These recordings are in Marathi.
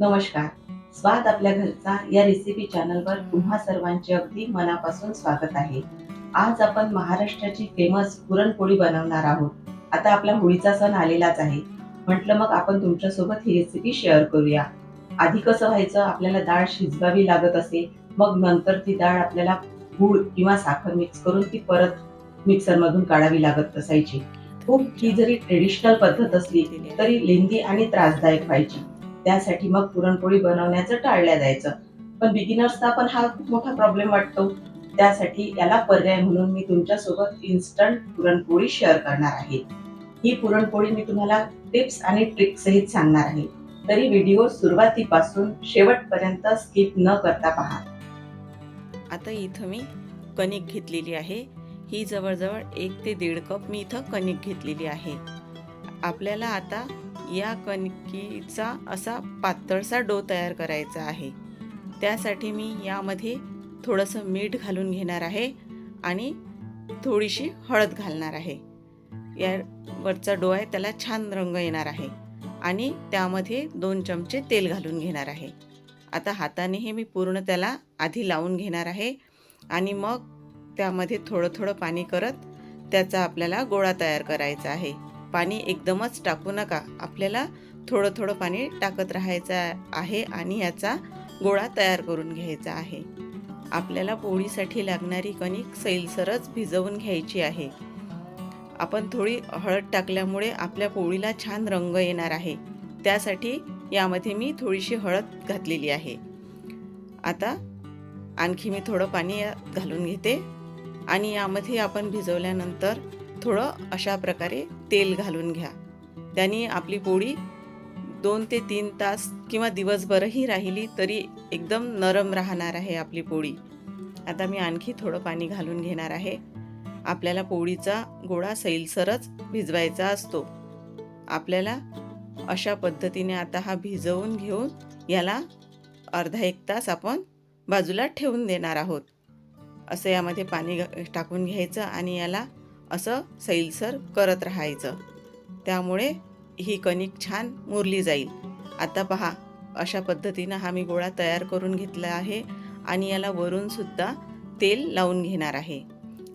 नमस्कार. स्वाद आपल्या घरचा या रेसिपी चॅनलवर तुम्हा सर्वांचे अगदी मनापासून स्वागत आहे. आज आपण महाराष्ट्राची फेमस पुरणपोळी बनवणार आहोत. आता आपला होळीचा सण आलेलाच आहे. म्हटलं मग आपण तुमच्यासोबत ही रेसिपी शेअर करूया. आधी कसं व्हायचं? आपल्याला डाळ शिजवावी लागत असे. मग नंतर ती डाळ आपल्याला गूळ किंवा साखर मिक्स करून ती परत मिक्सरमधून काढावी लागत असायची. खूप ही जरी ट्रेडिशनल पद्धत असली तरी लेंदी आणि त्रासदायक व्हायची. त्यासाठी मग पुरणपोळी बनवण्याचं टाळल्या जायचं. पण बिगिनर्सला पण हा खूप मोठा प्रॉब्लेम वाटतो. त्यासाठी याला पर्याय म्हणून मी तुमच्यासोबत इन्स्टंट पुरणपोळी शेअर करणार आहे. ही पुरणपोळी मी तुम्हाला टिप्स आणि ट्रिक सांगणार आहे. तरी व्हिडिओ सुरुवातीपासून शेवटपर्यंत स्किप न करता पहा. आता इथं मी कणिक घेतलेली आहे. ही जवळजवळ एक ते दीड कप मी इथं कणिक घेतलेली आहे. आपल्याला आता या कणकीचा असा पातळसा डो तयार करायचा आहे. त्यासाठी मी यामध्ये थोडंसं मीठ घालून घेणार आहे आणि थोडीशी हळद घालणार आहे. या वरचा डो आहे त्याला छान रंग येणार आहे आणि त्यामध्ये दोन चमचे तेल घालून घेणार आहे. आता हाताने हे मी पूर्ण त्याला आधी लावून घेणार आहे आणि मग त्यामध्ये थोडं थोडं पाणी करत त्याचा आपल्याला गोळा तयार करायचा आहे. पाणी एकदमच टाकू नका. आपल्याला थोडं थोडं पाणी टाकत राहायचं आहे आणि याचा गोळा तयार करून घ्यायचा आहे. आपल्याला पोळीसाठी लागणारी कणिक सैलसरच भिजवून घ्यायची आहे. आपण थोडी हळद टाकल्यामुळे आपल्या पोळीला छान रंग येणार आहे. त्यासाठी यामध्ये मी थोडीशी हळद घातलेली आहे. आता आणखी मी थोडं पाणी घालून घेते. आणि यामध्ये आपण भिजवल्यानंतर थोडं अशा प्रकारे तेल घालून घ्या. त्याने आपली पोळी दोन ते तीन तास किंवा दिवसभरही राहिली तरी एकदम नरम राहणार आहे आपली पोळी. आता मी आणखी थोडं पाणी घालून घेणार आहे. आपल्याला पोळीचा गोळा सैलसरच भिजवायचा असतो. आपल्याला अशा पद्धतीने आता हा भिजवून घेऊन याला अर्धा एक तास आपण बाजूला ठेवून देणार आहोत. असं यामध्ये पाणी घ- टाकून घ्यायचं आणि याला असं सैलसर करत राहायचं. त्यामुळे ही कणिक छान मुरली जाईल. आता पहा अशा पद्धतीनं हा मी गोळा तयार करून घेतला आहे आणि याला वरूनसुद्धा तेल लावून घेणार आहे.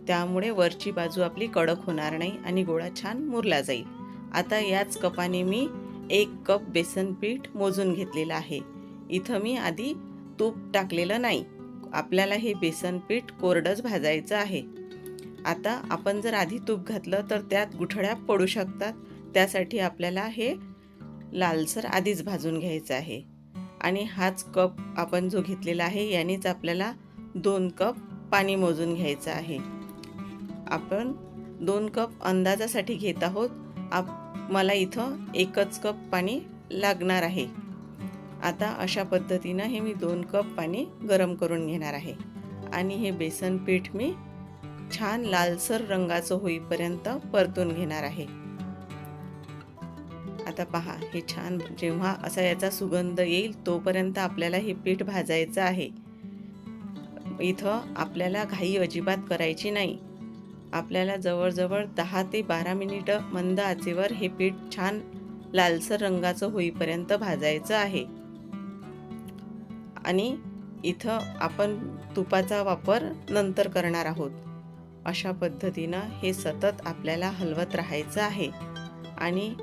त्यामुळे वरची बाजू आपली कडक होणार नाही आणि गोळा छान मुरला जाईल. आता याच कपाने मी एक कप बेसन पीठ मोजून घेतलेलं आहे. इथं मी आधी तूप टाकलेलं नाही. आपल्याला हे बेसन पीठ कोरडंच भाजायचं आहे. आता आपण जर आधी तूप घातलं तर त्यात गुठळ्या पडू शकतात. त्यासाठी आपल्याला हे लालसर आधीच भाजून घ्यायचं आहे. आणि हाच कप आपण जो घेतलेला आहे यानेच आपल्याला दोन कप पाणी मोजून घ्यायचं आहे. आपण दोन कप अंदाजासाठी घेत आहोत. आप मला इथं एकच कप पाणी लागणार आहे. आता अशा पद्धतीनं हे मी दोन कप पाणी गरम करून घेणार आहे. आणि हे बेसन पीठ मी छान लालसर रंगाचं होईपर्यंत परतून घेणार आहे. आता पहा हे छान जेव्हा असा याचा सुगंध येईल तोपर्यंत आपल्याला हे पीठ भाजायचं आहे. इथं आपल्याला घाई अजिबात करायची नाही. आपल्याला जवळजवळ दहा ते बारा मिनिटं मंद आचेवर हे पीठ छान लालसर रंगाचं होईपर्यंत भाजायचं आहे. आणि इथं आपण तुपाचा वापर नंतर करणार आहोत. अशा पद्धतीनं हे सतत आपल्याला हलवत राहायचं आहे. आणि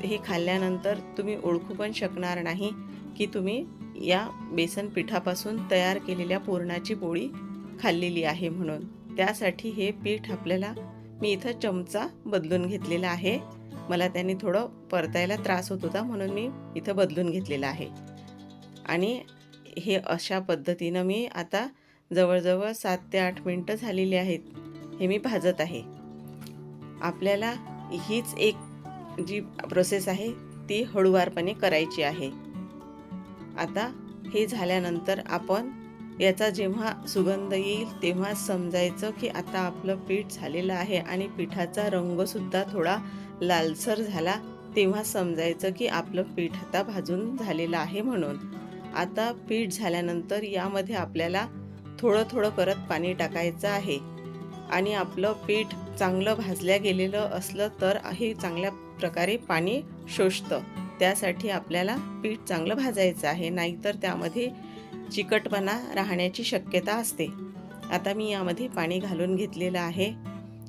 हे खाल्ल्यानंतर तुम्ही ओळखू पण शकणार नाही की तुम्ही या बेसन पिठापासून तयार केलेल्या पुरणाची पोळी खाल्लेली आहे म्हणून. त्यासाठी हे पीठ आपल्याला मी इथं चमचा बदलून घेतलेला आहे. मला त्याने थोडं परतायला त्रास होत होता म्हणून मी इथं बदलून घेतलेलं आहे. आणि हे अशा पद्धतीनं मी आता जवळजवळ सात ते आठ मिनटं झालेली आहेत. हे मी भाजत आहे. आपल्याला हीच एक जी प्रोसेस आहे ती हळूवारपणे करायची आहे. आता हे झाल्यानंतर आपण याचा जेव्हा सुगंध येईल तेव्हा समजायचं की आता आपलं पीठ झालेलं आहे आणि पिठाचा रंगसुद्धा थोडा लालसर झाला तेव्हा समजायचं की आपलं पीठ आता भाजून झालेलं आहे म्हणून. आता पीठ झाल्यानंतर यामध्ये आपल्याला थोडं थोडं करत पाणी टाकायचं आहे. आणि आपलं पीठ चांगलं भाजल्या गेलेलं असलं तर हे चांगल्या प्रकारे पाणी शोषतं. त्यासाठी आपल्याला पीठ चांगलं भाजायचं आहे. नाहीतर त्यामध्ये चिकटपणा राहण्याची शक्यता असते. आता मी यामध्ये पाणी घालून घेतलेलं आहे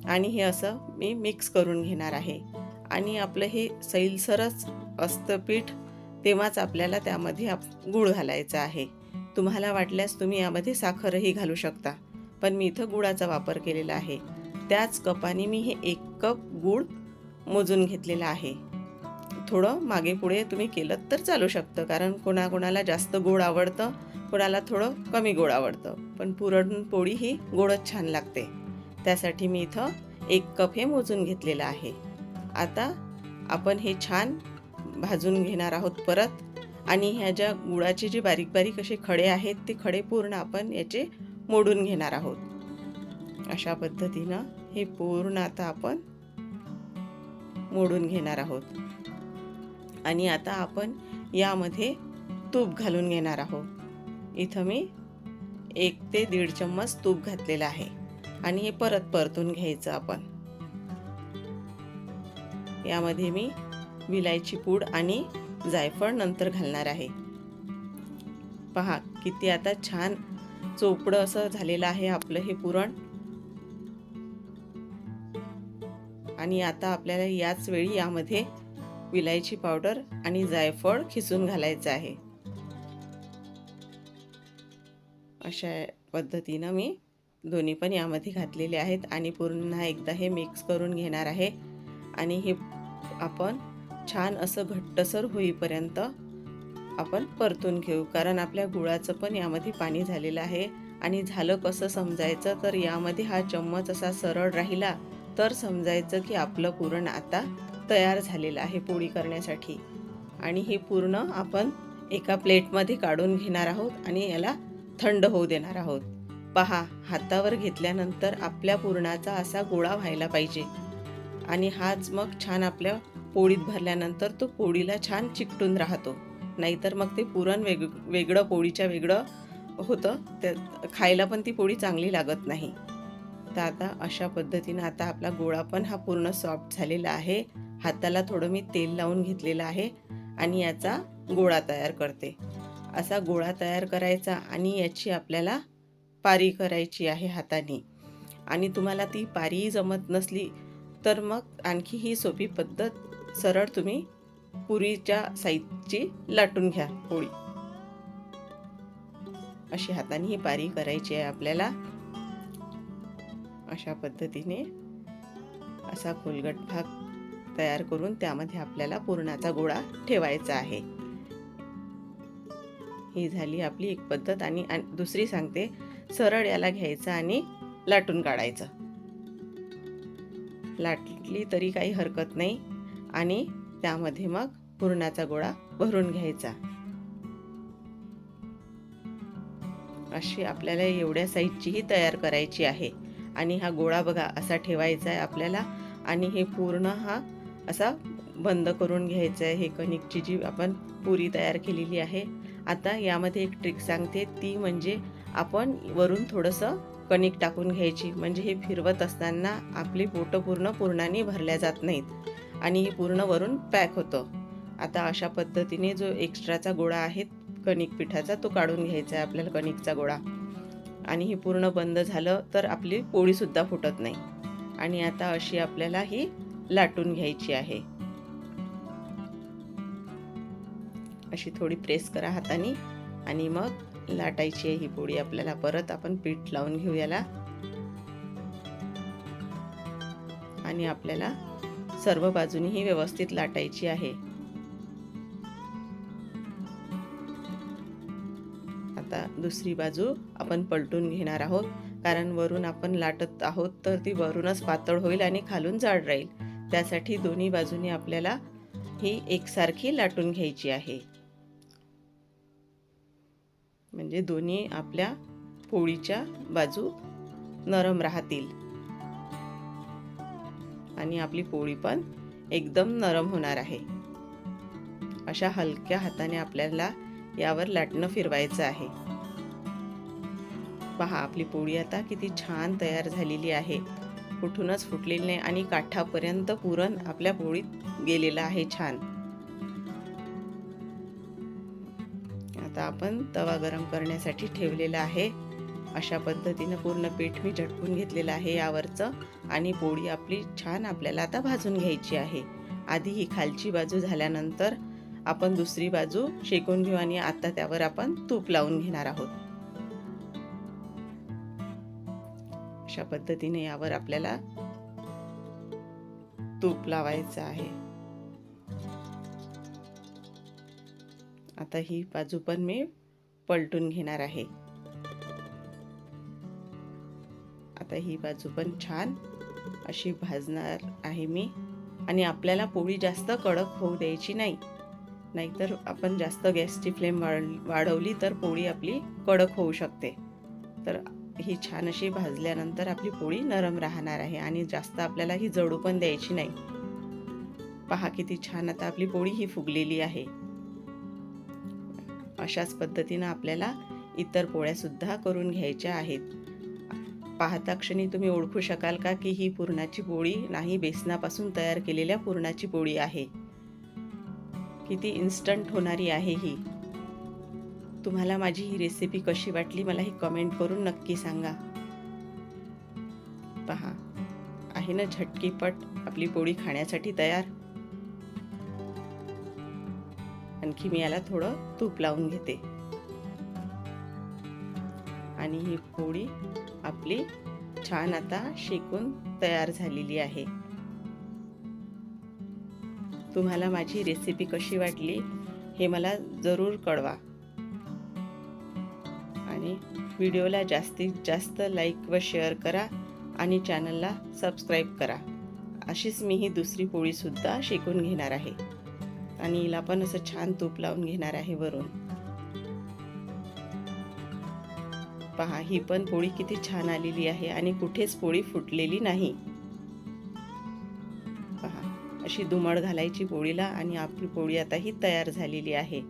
आणि हे असं मी मिक्स करून घेणार आहे. आणि आपलं हे सैलसरच असतं पीठ तेव्हाच आपल्याला त्यामध्ये आप गूळ घालायचा आहे. तुम्हाला वाटल्यास तुम्ही यामध्ये साखरही घालू शकता. पण मी इथं गुळाचा वापर केलेला आहे. त्याच कपाने मी हे एक कप गूळ मोजून घेतलेला आहे. थोडं मागे पुढे तुम्ही केलं तर चालू शकतं कारण कोणाकोणाला जास्त गोड आवडतं कोणाला थोडं कमी गोड आवडतं. पण पुरणपोळी ही गोडच छान लागते. त्यासाठी मी इथं एक कप हे मोजून घेतलेलं आहे. आता आपण हे छान भाजून घेणार आहोत परत. आणि ह्या ज्या गुळाचे जे बारीक बारीक असे खडे आहेत ते खडे पूर्ण आपण याचे मोडून घेणार आहोत. अशा पद्धतीनं हे पूर्ण आता आपण मोडून घेणार आहोत. आणि आता आपण यामध्ये तूप घालून घेणार आहोत. इथं मी एक ते दीड चम्मच तूप घातलेलं आहे. आणि हे परत परतून घ्यायचं आपण. यामध्ये मी विलायची पूड आणि जायफळ नंतर घालणार आहे. पहा किती आता छान चोपडं असं झालेलं आहे आपलं हे पुरण. आणि आता आपल्याला याच वेळी यामध्ये विलायची पावडर आणि जायफळ खिसून घालायचं आहे. अशा पद्धतीनं मी दोन्ही पण यामध्ये घातलेले आहेत आणि पुन्हा एकदा हे मिक्स करून घेणार आहे. आणि हे आपण छान असं घट्टसर होईपर्यंत आपण परतून घेऊ. कारण आपल्या गुळाचं पण यामध्ये पाणी झालेलं आहे. आणि झालं कसं समजायचं? तर यामध्ये हा चम्मच असा सरळ राहिला तर समजायचं की आपलं पुरण आता तयार झालेलं आहे पोळी करण्यासाठी. आणि हे पूर्ण आपण एका प्लेटमध्ये काढून घेणार आहोत आणि याला थंड होऊ देणार आहोत. पहा हातावर घेतल्यानंतर आपल्या पुरणाचा असा गोळा व्हायला पाहिजे. आणि हाच मग छान आपल्या पोळीत भरल्यानंतर तो पोळीला छान चिकटून राहतो. नाहीतर मग ते पुरण वेग वेगळं पोळीच्या वेगळं होतं. त्या खायला पण ती पोळी चांगली लागत नाही. तर आता अशा पद्धतीनं आता आपला गोळा पण हा पूर्ण सॉफ्ट झालेला आहे. हाताला थोडं मी तेल लावून घेतलेलं आहे आणि याचा गोळा तयार करते. असा गोळा तयार करायचा आणि याची आपल्याला पारी करायची आहे हाताने. आणि तुम्हाला ती पारी जमत नसली तर मग आणखी ही सोपी पद्धत सरळ तुम्ही पुरीच्या साईजची लाटून घ्या पोळी. अशी हाताने ही पारी करायची आहे आपल्याला. अशा पद्धतीने असा खोलगट भाग तयार करून त्यामध्ये आपल्याला पुरणाचा गोळा ठेवायचा आहे. ही झाली आपली एक पद्धत आणि दुसरी सांगते सरळ याला घ्यायचं आणि लाटून काढायचं. लाटली तरी काही हरकत नाही आणि त्यामध्ये मग पुरणाचा गोळा भरून घ्यायचा. अशी आपल्याला एवढ्या साईजचीही तयार करायची आहे. आणि हा गोळा बघा असा ठेवायचा आहे आपल्याला. आणि हे पूर्ण हा असा बंद करून घ्यायचं आहे हे कणिकची जी आपण पुरी तयार केलेली आहे. आता यामध्ये एक ट्रिक सांगते. ती म्हणजे आपण वरून थोडंसं कणिक टाकून घ्यायची. म्हणजे हे फिरवत असताना आपली पोटं पूर्ण पूर्णाने भरल्या जात नाहीत. आणि पूर्ण वरून पॅक होतं. आता अशा पद्धतीने जो एक्स्ट्राचा गोळा आहे कणिक पिठाचा तो काढून घ्यायचा आहे आपल्याला कणिकचा गोळा. आणि हे पूर्ण बंद झालं तर आपली पोळीसुद्धा फुटत नाही. आणि आता अशी आपल्याला ही लाटून घ्यायची आहे. अशी थोडी प्रेस करा हाताने आणि मग लाटायची आहे ही पोळी आपल्याला. परत आपण पीठ लावून घेऊ याला आणि आपल्याला सर्व बाजूनी ही व्यवस्थित लाटायची आहे. आता दुसरी बाजू आपण पलटून घेणार आहोत. कारण वरून आपण लाटत आहोत तर ती वरूनच पातळ होईल आणि खालून जाड राहील. त्यासाठी दोन्ही बाजूनी आपल्याला ही एकसारखी लाटून घ्यायची आहे. म्हणजे दोन्ही आपल्या पोळीच्या बाजू नरम राहतील. आणि आपली पोळी पण एकदम नरम होणार आहे. अशा हलक्या हाताने आपल्याला यावर लाटणं फिरवायचं आहे. पहा आपली पोळी आता किती छान तयार झालेली आहे. कुठूनच फुटलेली नाही आणि काठापर्यंत पुरण आपल्या पोळीत गेलेलं आहे छान. आता आपण तवा गरम करण्यासाठी ठेवलेला आहे. अशा पद्धतीनं पूर्ण पीठ मी झटकून घेतलेलं आहे यावरचं आणि पोळी आपली छान आपल्याला आता भाजून घ्यायची आहे. आधी ही खालची बाजू झाल्यानंतर आपण दुसरी बाजू शेकून घेऊ आणि आता त्यावर आपण तूप लावून घेणार आहोत. अशा पद्धतीने यावर आपल्याला तूप लावायचं आहे. आता ही बाजू पण मी पलटून घेणार आहे. आता ही बाजू पण छान अशी भाजणार आहे मी. आणि आपल्याला पोळी जास्त कडक होऊ द्यायची नाही. नाहीतर आपण जास्त गॅसची फ्लेम वाढ वाढवली तर पोळी आपली कडक होऊ शकते. तर ही छान अशी भाजल्यानंतर आपली पोळी नरम राहणार आहे आणि जास्त आपल्याला ही जळू पण द्यायची नाही. पहा किती छान आता आपली पोळी ही फुगलेली आहे. अशाच पद्धतीनं आपल्याला इतर पोळ्यासुद्धा करून घ्यायच्या आहेत. पाहता क्षणी तुम्ही ओळखू शकाल का की ही पुरणाची पोळी नाही बेसनापासून तयार केलेल्या पुरणाची पोळी आहे? किती इन्स्टंट होणारी आहे ही? तुम्हाला माझी ही रेसिपी कशी वाटली मला ही कमेंट करून नक्की सांगा. पहा आहे ना झटकीपट आपली पोळी खाण्यासाठी तयार? आणखी मी याला थोडं तूप लावून घेते. आणि ही पोळी आपली छान आता शेकून तयार झालेली आहे. तुम्हाला माझी रेसिपी कशी वाटली हे मला जरूर कळवा. आणि व्हिडिओला जास्तीत जास्त लाईक व शेअर करा आणि चॅनलला सबस्क्राईब करा. अशीच मी ही दुसरी पोळीसुद्धा शेकून घेणार आहे. आणि हिला पण असं छान तूप लावून घेणार आहे वरून. पहा ही पण पोळी किती छान आलेली आहे आणि कुठेच पोळी फुटलेली नाही. पहा अशी दुमड घालायची पोळीला आणि आपली पोळी आता ही तयार झालेली आहे.